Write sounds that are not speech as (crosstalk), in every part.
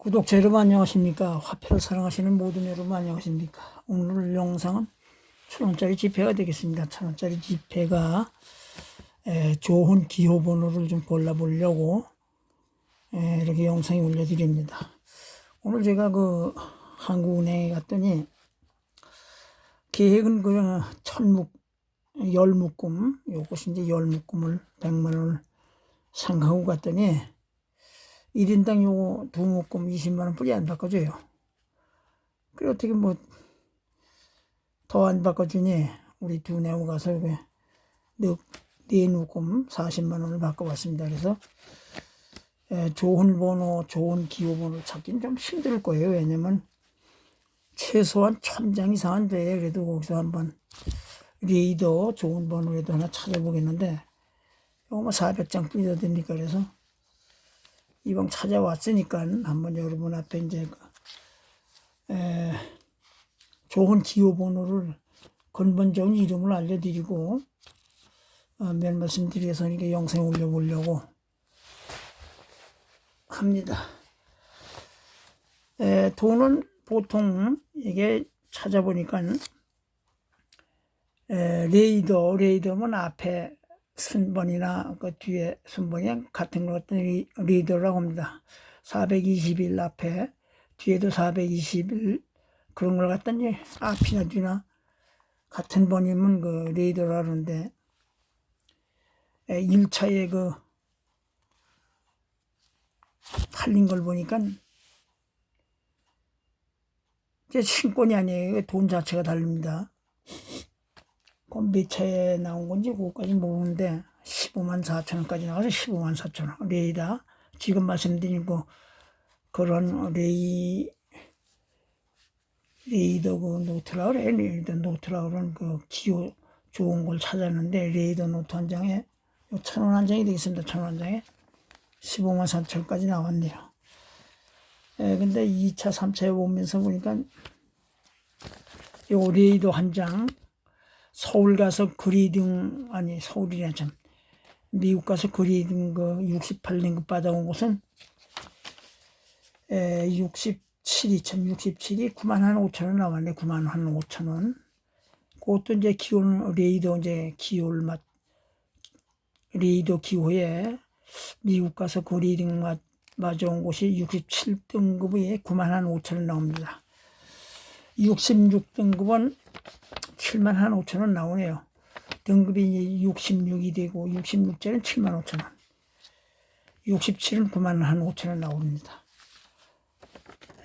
구독자 여러분 안녕하십니까? 화폐를 사랑하시는 모든 여러분 안녕하십니까? 오늘 영상은 천원짜리 지폐가 되겠습니다. 천원짜리 지폐가 에, 좋은 기호번호를 좀 골라보려고 에, 이렇게 영상이 올려드립니다. 오늘 제가 그 한국은행에 갔더니 계획은 그 천묵 열묶음 요것이 이제 열묶음을 100만 원을 상하고 갔더니 1인당 요거 두 묶음 20만원 뿐이 안 바꿔줘요. 그래 어떻게 뭐 더 안 바꿔주니 우리 두 내고 가서 이게 네, 네 묶음 40만원을 바꿔봤습니다. 그래서 에, 좋은 번호, 좋은 기호번호를 찾기는 좀 힘들 거예요. 왜냐면 최소한 천장 이상은 돼. 그래도 거기서 한번 리더 좋은 번호라도 하나 찾아보겠는데 요거 뭐 400장 뿐이다 되니까 그래서 이방 찾아왔으니까 한번 여러분 앞에 이제 그, 에, 좋은 기호 번호를 근본적인 이름을 알려드리고 어, 몇 말씀 드려서 이렇게 영상 올려보려고 합니다. 에, 돈은 보통 이게 찾아보니까 에, 레이더, 레이더면 앞에 순번이나 그 뒤에 순번이 같은 것 같은 리, 리더라고 합니다. 421 앞에 뒤에도 421 그런 걸 갖다니 앞이나 뒤나 같은 번이면 그 리더라 그러는데 1차에 그 팔린 걸 보니까 이제 신권이 아니에요. 돈 자체가 다릅니다. 그몇 차에 나온 건지 그거까지 모르는데 15만 4천 원까지 나와서 15만 4천 원. 레이다. 지금 말씀드린 그 그런 레이 레이더 그 노트라 그래. 레이더 노트라 그런 그 기호 좋은 걸 찾았는데 레이더 노트 한 장에 천 원 한 장이 되겠습니다. 천 원 한 장에. 15만 4천 원까지 나왔네요. 예, 근데 2차 3차에 오면서 보니까 요 레이더 한장 서울 가서 그리등 아니 서울이냐 참 미국 가서 그리등 그 68등급 받아온 곳은 에 67이 참 67이 9만 한 5천 원 나왔네. 9만 한 5천 원. 그것도 이제 기온 레이더 이제 기호를 맞 레이더 기호에 미국 가서 그리등 맞 맞아온 곳이 67등급에 9만 한 5천 원 나옵니다. 66등급은 7만 한 5천 원 나오네요. 등급이 66이 되고 66짜리는 7만 5천 원. 67은 9만 한 5천 원 나옵니다.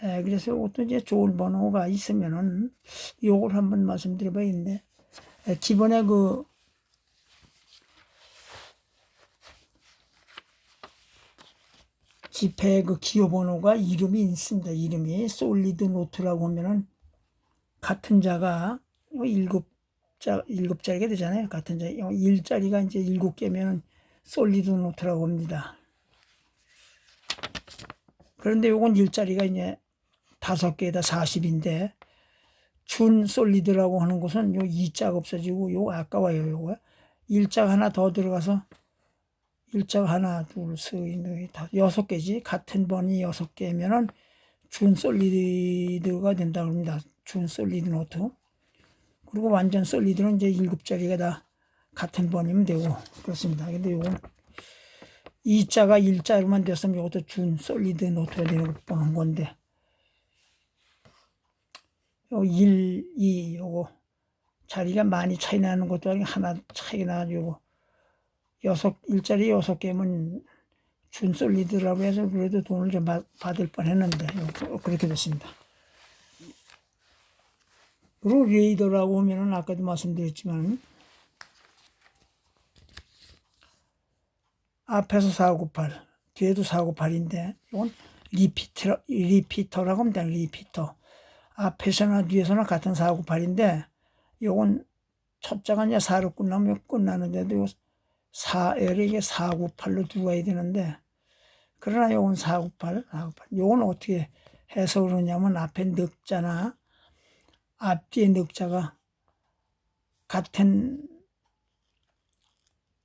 에, 그래서 이것도 이제 좋은 번호가 있으면은 요걸 한번 말씀드려 봐야겠는데 에, 기본에 그 지폐 그 기호 번호가 이름이 있습니다. 이름이 솔리드 노트라고 하면은 같은 자가 일곱 자 일곱 자리가 되잖아요. 같은 자 일자리가 이제 일곱 개면 솔리드 노트라고 합니다. 그런데 요건 일자리가 이제 다섯 개에다 40인데 준 솔리드라고 하는 것은 요 2자가 없어지고 요 아까워요 요거 일자가 하나 더 들어가서 일자가 하나 둘셋넷 여섯 개지 같은 번이 여섯 개면은 준 솔리드가 된다고 합니다. 준 솔리드 노트 그리고 완전 솔리드는 이제 일곱 자리가 다 같은 번이면 되고 그렇습니다. 근데 요건 이자가 일자로만 됐으면 이것도 준 솔리드 노트가 되는 걸 보는 건데 요 1, 2 요거 자리가 많이 차이 나는 것도 아니고 하나 차이 나가지고 여섯 일자리 여섯 개면 준 솔리드라고 해서 그래도 돈을 좀 받, 받을 뻔했는데 그렇게 됐습니다. 그리고 레이더라고 하면은 아까도 말씀드렸지만 앞에서 498 뒤에도 498인데 이건 리피터, 리피터라고 합니다. 리피터 앞에서나 뒤에서나 같은 498인데 이건 첫 자가 이제 4로 끝나면 끝나는데도 4L이 이게 498로 두고 가야 되는데 그러나 이건 498, 498 이건 어떻게 해서 그러냐면 앞에 늑자나 앞뒤에 늑자가 같은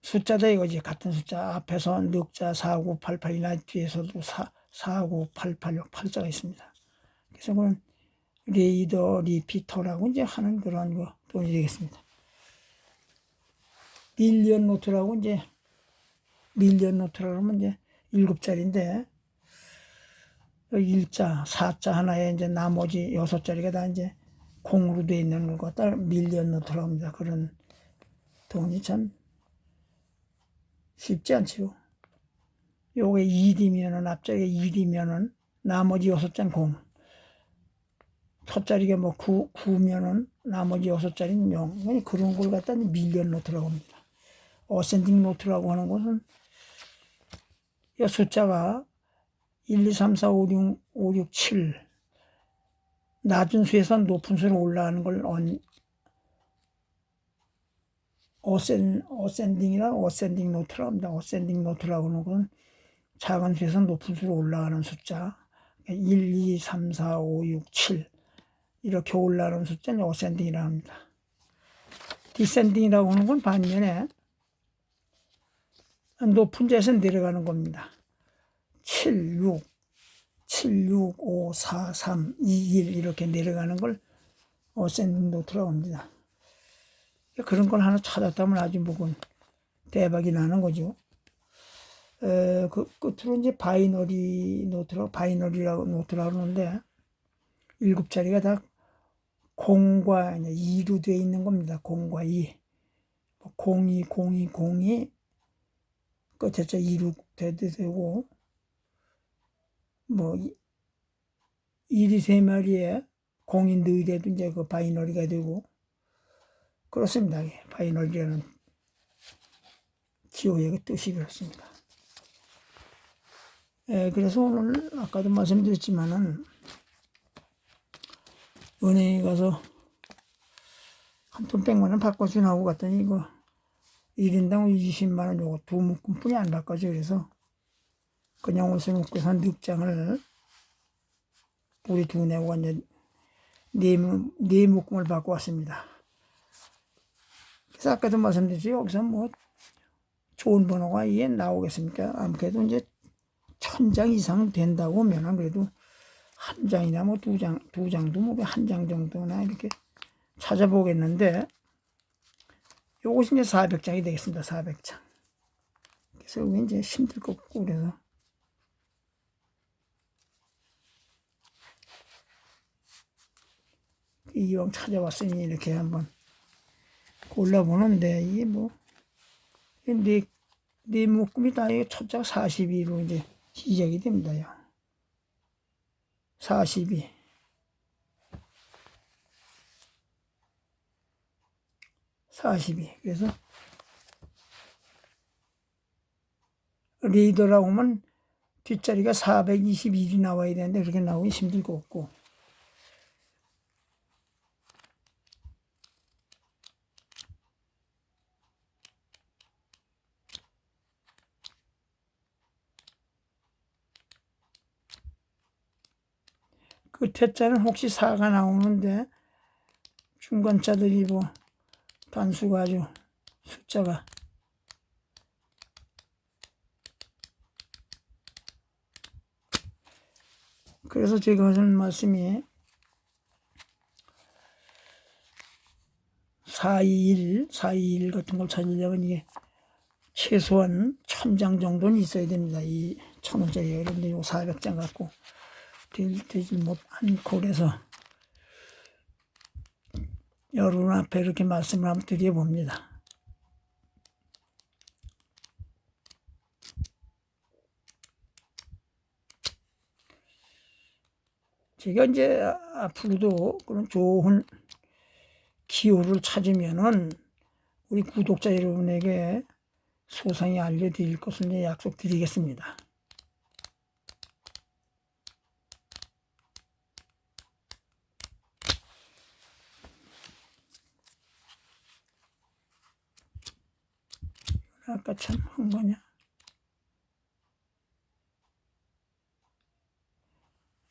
숫자다 이거지. 같은 숫자. 앞에서 늑자 4988이나 뒤에서도 4, 49886 팔자가 있습니다. 그래서 그건 레이더 리피터라고 이제 하는 그런 거 돈이 되겠습니다. 밀리언 노트라고 이제 밀리언 노트라고 하면 이제 일곱 자리인데 일자, 사자 하나에 이제 나머지 여섯 자리가 다 이제 공으로 돼 있는 거 갖다 밀리언 노트라고 합니다. 그런 돈이 참 쉽지 않지요. 요게 1이면은 앞자리가 1이면은 나머지 여섯 장 공. 첫 자리가 뭐 9, 9면은 나머지 여섯 자리는 명. 그런 걸 갖다 밀리언 노트라고 합니다. 어센딩 노트라고 하는 것은 이 숫자가 1, 2, 3, 4, 5, 6, 5, 6, 7 낮은 수에서 높은 수로 올라가는 걸 언, 어센, 어센딩이나 어센딩 노트라고 합니다. 어센딩 노트라고 하는 건 작은 수에서 높은 수로 올라가는 숫자 1, 2, 3, 4, 5, 6, 7 이렇게 올라가는 숫자는 어센딩이라고 합니다. 디센딩이라고 하는 건 반면에 높은 데서 내려가는 겁니다. 7, 6, 7, 6, 5, 4, 3, 2, 1 이렇게 내려가는 걸 어센딩 노트라고 합니다. 그런 걸 하나 찾았다면 아주 뭐군 대박이 나는 거죠. 에, 그 끝으로 이제 바이너리 노트라고 바이너리라고 노트라고 그러는데 일곱 자리가 다 공과 2로 되어 있는 겁니다. 공과 2. 공이, 공이, 공이 끝에 자 2로 돼도 되고 뭐 1이 세 마리에 공이 느이래도 이제 그 바이너리가 되고 그렇습니다. 예, 바이너리라는 기호의 그 뜻이 그렇습니다. 예, 그래서 오늘 아까도 말씀드렸지만은 은행에 가서 한돈 백만 원 바꿔주나고 갔더니 이거 1인당 20만 원 요거 두 묶음뿐이 안 바꿔줘 그래서 그냥 옷을 묶고서 늑장을 우리 두 내고 이제 네, 네 묶음을 바꿔 왔습니다. 그래서 아까도 말씀드렸죠. 여기서 뭐 좋은 번호가 이게 나오겠습니까? 아무래도 이제 천 장 이상 된다고 하면 그래도 한 장이나 뭐 두 장, 두 장도 뭐 한 장 정도나 이렇게 찾아보겠는데 요것이 이제 400장이 되겠습니다. 400장. 그래서 여기 이제 힘들 것 같고 그래서 이왕 찾아왔으니 이렇게 한번 골라보는데 이게 뭐 네, 네 묶음이 다 이게 첫장 42로 이제 시작이 됩니다요. 42. 42. 그래서 리더라고 하면 뒷자리가 421이 나와야 되는데 그렇게 나오기 힘들 것 같고 끝에 자는 혹시 4가 나오는데 중간 자들이 뭐 단수가 아주 숫자가 그래서 제가 하는 말씀이 421, 421 같은 걸 찾으려면 이게 최소한 천장 정도는 있어야 됩니다. 이 천원짜리. 그런데 요 400장 갖고 되지 못 않고 그래서 여러분 앞에 이렇게 말씀을 한번 드려봅니다. 제가 이제 앞으로도 그런 좋은 기호를 찾으면은 우리 구독자 여러분에게 소상히 알려드릴 것을 약속드리겠습니다. 아까 참 한 거냐?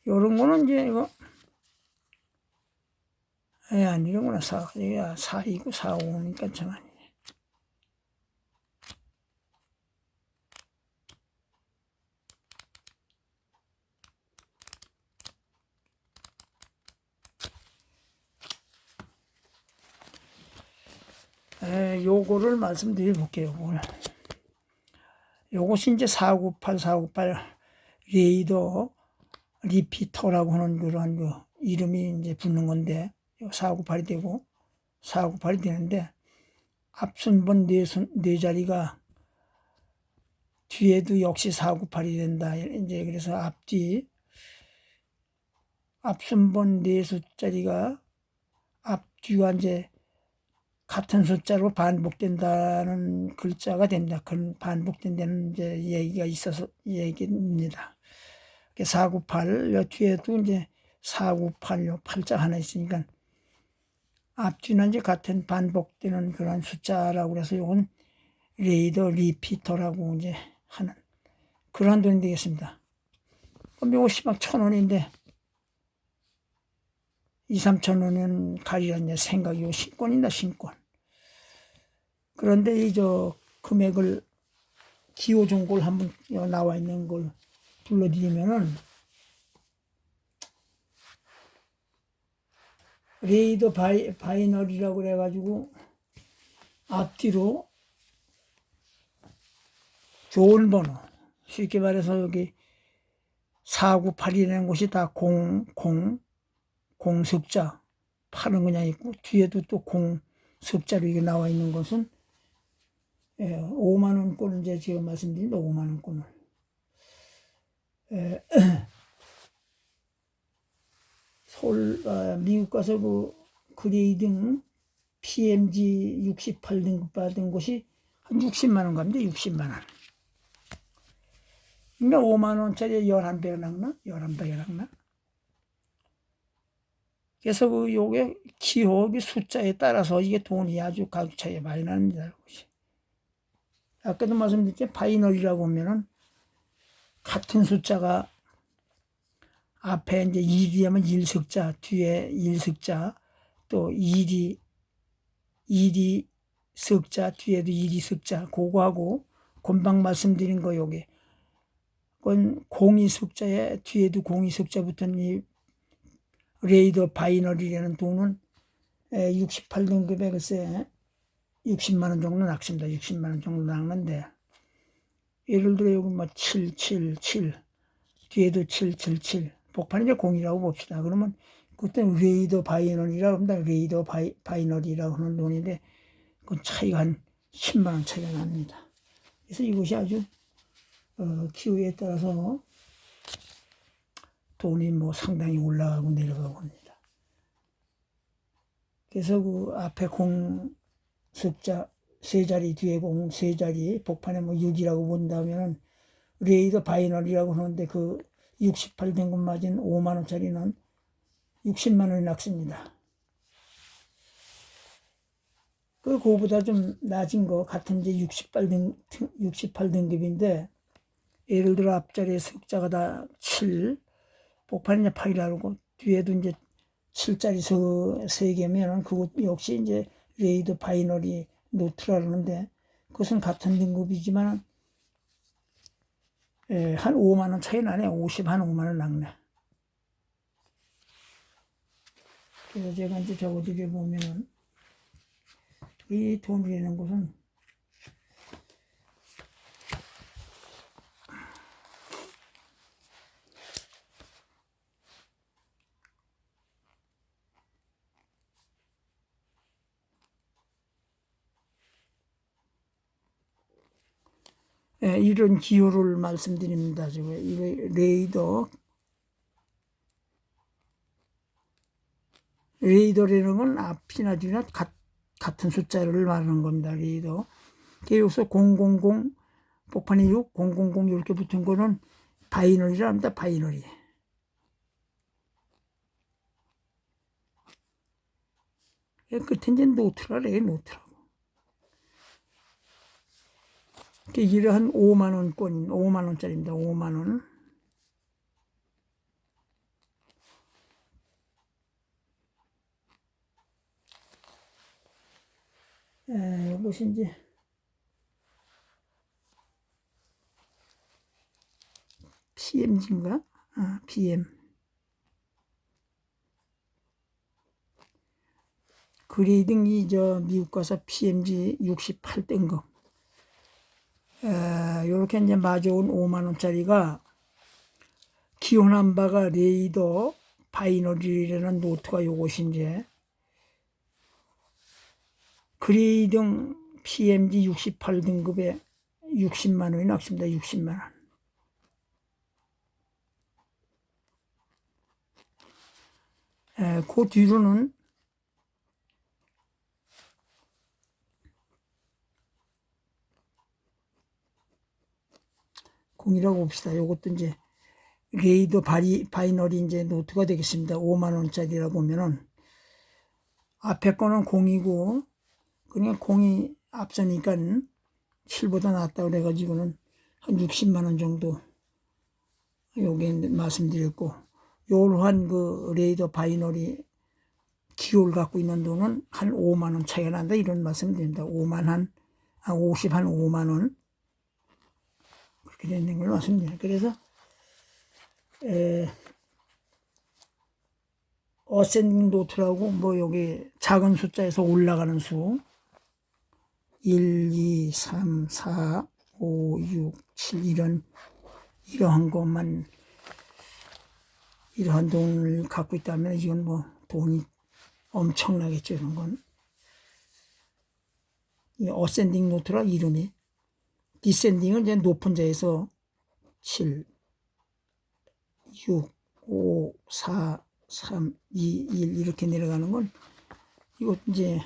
요런 거는 이제 이거 에 아니구나 사 야, 사이고 사오니까 참 아니네. 예, 요거를 말씀드려 볼게요. 요거를. 요것이 이제 498, 498 레이더 리피터라고 하는 그런 그 이름이 이제 붙는 건데 498이 되고 498이 되는데 앞순번 네, 순- 네 자리가 뒤에도 역시 498이 된다. 이제 그래서 앞뒤 앞순번 네 숫자리가 앞뒤가 이제 같은 숫자로 반복된다는 글자가 됩니다. 그 반복된다는 이제 얘기가 있어서 얘기입니다. 498, 요 뒤에도 이제 498, 요 팔자 하나 있으니까 앞뒤는 이제 같은 반복되는 그런 숫자라고 그래서 이건 레이더 리피터라고 이제 하는 그런 돈이 되겠습니다. 그럼 이것이 막천 원인데 2, 3천 원은 가리라 이제 생각이 요 신권이다 신권. 그런데 이 저 금액을 기호 종골 한번 여 나와 있는 걸 불러드리면은 레이더 바이, 바이너리라고 그래가지고 앞뒤로 좋은 번호 쉽게 말해서 여기 498이라는 곳이 다 공, 공, 공석자 팔은 그냥 있고 뒤에도 또 공석자로 이게 나와 있는 것은 예, 5만 원권을 이제 제가 말씀드린 5만 원권을 예, (clears throat) 서울 아, 미국 가서 그 그레이딩 PMG 68등급 받은 곳이 한 60만 원 갑니다. 60만 원. 그러니까 5만 원짜리 11배가 낚나? 11배가 낚나? 그래서 그 요게 기호기 숫자에 따라서 이게 돈이 아주 가격 차이가 많이 납니다. 이것이. 아까도 말씀드렸죠. 바이너리라고 하면은 같은 숫자가 앞에 이제 1이 하면 1석자, 뒤에 1석자, 또 1이, 1이 석자, 뒤에도 1이 석자, 그거하고 금방 말씀드린 거 요게. 그건 공이 석자에 뒤에도 공이 석자 붙은 이 레이더 바이너리라는 돈은 68등급에 글쎄 60만 원 정도 낚습니다. 60만 원 정도 낚는데 예를 들어 여기 뭐 7, 7, 7 뒤에도 7, 7, 7 복판이 이제 공이라고 봅시다. 그러면 그때 레이더 바이너리라고 합니다. 레이더 바이, 바이너리라고 하는 돈인데 그 차이가 한 10만 원 차이가 납니다. 그래서 이것이 아주 어, 기후에 따라서 돈이 뭐 상당히 올라가고 내려가고 합니다. 그래서 그 앞에 공 숫자 세 자리 뒤에 공세 자리 복판에 뭐 6이라고 본다면은 레이더 바이너리라고 하는데 그 68등급 맞은 5만 원짜리는 60만 원이 낙습니다. 그 그거보다 좀 낮은 거 같은 이제 68등 68등급인데 예를 들어 앞자리에 석자가 다 7, 복판이 이제 8이라고 뒤에도 이제 7짜리 서, 세 개면은 그것 역시 이제 레이더 바이너리 노트라는데 그것은 같은 등급이지만 예, 한 5만 원 차이 나네. 50 한 5만 원 낙네. 그래서 제가 이제 적어드려 보면은 이 돈이라는 것은 예, 이런 기호를 말씀드립니다. 지금 이 레이더 레이더라는 건 앞이나 뒤나 같, 같은 숫자를 말하는 겁니다. 레이더. 여기서 000 복판이 6, 000 이렇게 붙은 거는 바이너리라 합니다. 바이너리. 예, 끝에 이제 노트라. 이게 한 5만 원권인 5만 원짜리입니다. 5만 원. 에, 이것이 이제 PMG인가? 아, PM. 그레이딩 이 저 미국 가서 PMG 68등급 이렇게 이제 마저온 5만 원짜리가 기원한 바가 레이더 바이너리라는 노트가 요것이 이제 그레이딩 PMG 68등급에 60만 원이 낙습니다. 60만 원. 에, 그 뒤로는 공이라고 봅시다. 요것도 이제 레이더 바리, 바이너리 이제 노트가 되겠습니다. 5만 원짜리라고 보면은 앞에 거는 공이고 그냥 공이 앞서니까 7보다 낫다 그래가지고는 한 60만 원 정도 여기 말씀드렸고 요러한 그 레이더 바이너리 기호를 갖고 있는 돈은 한 5만 원 차이가 난다 이런 말씀 드립니다. 5만 한, 한 50, 한 5만 원 그렇게 되는 걸 말씀드려요. 그래서 에, 어센딩 노트라고 뭐 여기 작은 숫자에서 올라가는 수 1, 2, 3, 4, 5, 6, 7 이런 이러한 것만 이러한 돈을 갖고 있다면 이건 뭐 돈이 엄청나겠죠 이런 건. 이 어센딩 노트라 이름이 디센딩은 이제 높은 자에서 7, 6, 5, 4, 3, 2, 1 이렇게 내려가는 건 이것 이제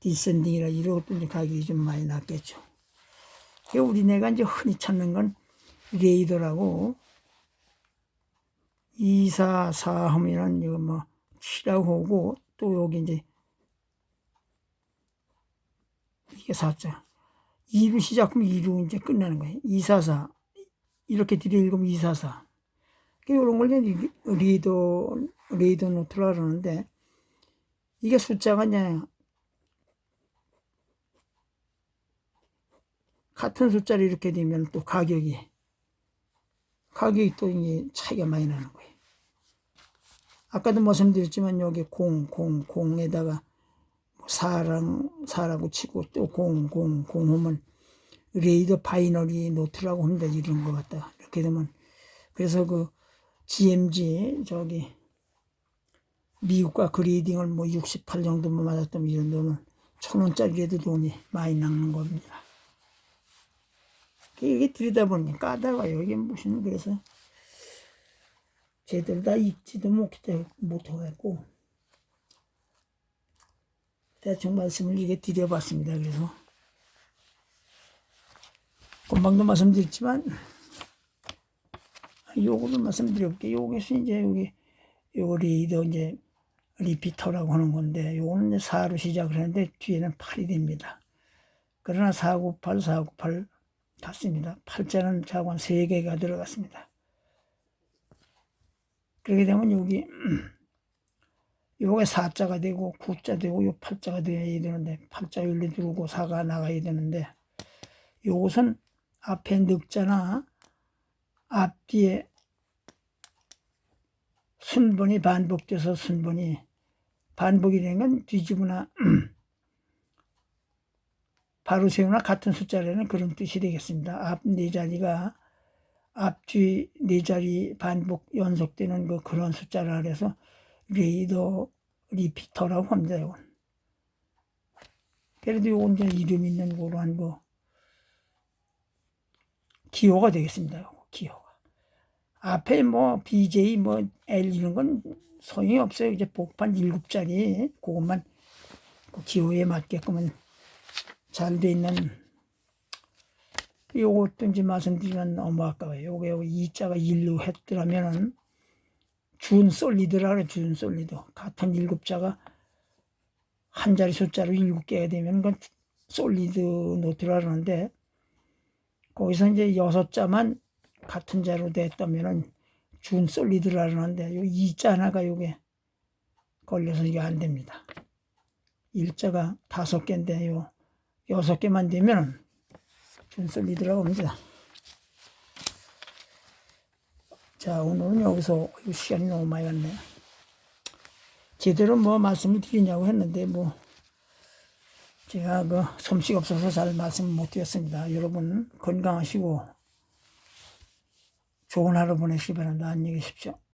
디센딩이라 이런 것도 이제 가격이 좀 많이 낮겠죠. 그 우리네가 이제 흔히 찾는 건 레이더라고 244 하면은 이거 뭐 7하고 오고 또 여기 이제 이게 4자 2로 시작하면 2로 이제 끝나는 거예요. 244 이렇게 들여 읽으면 244 이런 걸 이제 리더 리더 노트라 그러는데 이게 숫자가 이제 같은 숫자를 이렇게 되면 또 가격이 가격이 또 이게 차이가 많이 나는 거예요. 아까도 말씀드렸지만 여기 공, 공, 공에다가 사랑, 사라고 치고 또 공, 공, 공 하면 레이더 바이너리 노트라고 합니다. 이런 것 같다. 이렇게 되면 그래서 그 GMG 저기 미국과 그리딩을 뭐 68 정도만 맞았다면 이런 돈은 천 원짜리라도 돈이 많이 남는 겁니다. 이게 들여다보니 까다로워요. 이게 무슨 그래서 제대로 다 읽지도 못해갖고 대충 말씀을 이게 드려봤습니다. 그래서 금방도 말씀드렸지만 요거도 말씀드려볼게요. 요게서 이제 여기 요 리더 이제 리피터라고 하는 건데 요거는 이제 4로 시작을 하는데 뒤에는 8이 됩니다. 그러나 498, 498 같습니다. 팔자는 자관 3개가 들어갔습니다. 그렇게 되면 여기 요게 4자가 되고 9자 되고 요 8자가 되어야 되는데 8자 열리 들어오고 4가 나가야 되는데 요것은 앞에 늑자나 앞뒤에 순번이 반복돼서 순번이 반복이 되는 건 뒤집으나 (clears throat) 바로 세우나 같은 숫자라는 그런 뜻이 되겠습니다. 앞 네 자리가 앞뒤 네 자리 반복 연속되는 그 그런 숫자라 그래서 레이더 리피터라고 합니다. 이건. 그래도 이건 이제 이름 있는 거로 한 거 기호가 되겠습니다. 기호가. 앞에 뭐 BJ 뭐 L 이런 건 소용이 없어요. 이제 복판 일곱 자리 그것만 그 기호에 맞게끔은 잘 돼 있는 요것도 이제 말씀드리면 너무 아까워요. 요게 요게 이자가 일로 했더라면은 준 솔리드라 그래 준 솔리드 같은 일곱 자가 한 자리 숫자로 일곱 개가 되면 그건 솔리드 노트라 그러는데 거기서 이제 여섯 자만 같은 자로 됐다면은 준 솔리드라 그러는데 요 이자 하나가 요게 걸려서 이게 안 됩니다. 일자가 다섯 개인데 요 여섯 개만 되면은 준 솔리드라고 합니다. 자, 오늘은 여기서 시간이 너무 많이 갔네. 제대로 뭐 말씀을 드리냐고 했는데 뭐 제가 그 솜씨가 없어서 잘 말씀 못 드렸습니다. 여러분 건강하시고 좋은 하루 보내시기 바랍니다. 안녕히 계십시오.